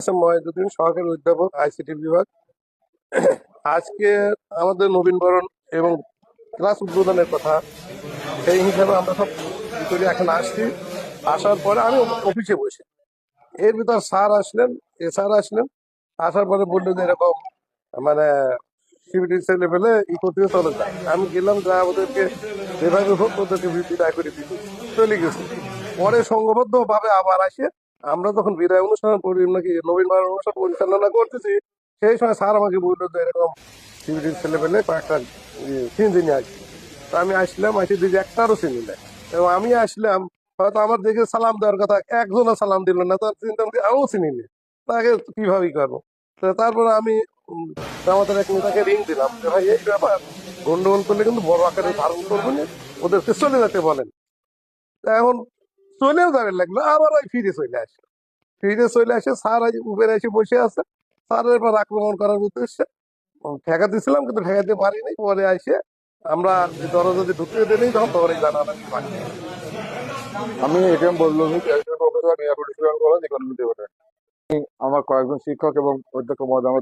আচ্ছা, মহিউদ্দিন সহকারী অধ্যাপক আইসিটি বিভাগ। আজকে আমাদের নবীনবরণ এবং ক্লাস উদ্বোধনের কথা সেই হিসাবে আমরা সব করে এখন আসছি। আসার পরে আমি অফিসে বসে। এর ভিতর স্যার আসলেন এ স্যার আসলেন। আসার পরে বলল যে এরকম মানে সিবিটি ছেলে ই করতে চলে যায়। আমি গেলাম যা ওদেরকে যেভাবে হোক ওদেরকে বিদায় করে দিতে। চলে গেছে। পরে সংঘবদ্ধ ভাবে আবার আসে। আমরা যখন বিদায় অনুষ্ঠান করি নাকি নবীন বরণ অনুষ্ঠান পরিচালনা করতেছি, সেই সময় স্যার আমাকে বলল যে এরকম সিবিটির ছেলে পেলে কয়েকটা চিনতে নিয়ে আসি তো আমি আসলাম আসি দেখি একটারও চিনি না এবং আমি আসলাম, হয়তো আমার দেখে সালাম দেওয়ার কথা, একজনও সালাম দিল না, তার চিন্তা আমি আমিও চিনি না তাকে কীভাবে করব? তারপরে আমি আমাদের এক নেতাকে রিং দিলাম। ভাই, এই ব্যাপার, গন্ডগোল করলে কিন্তু বড় আকারে ধারণ করবেন ওদেরকে চলে যেতে বলেন। এখন চলেও যাবে লাগল, আবার ওই ফিরে চলে আসে ফিরে চলে আসে, স্যার উবের এসে বসে আছে। স্যারের এবার আক্রমণ করার উদ্দেশ্যে ঠেকা দিয়েছিলাম, কিন্তু ঠেকাতে পারিনি। পরে আসে আমরা দরজা দিয়ে ঢুকতে দিই তখন তখন জানালাম আমি এটিএম বললাম আমার কয়েকজন শিক্ষক এবং অধ্যক্ষ মহোদয়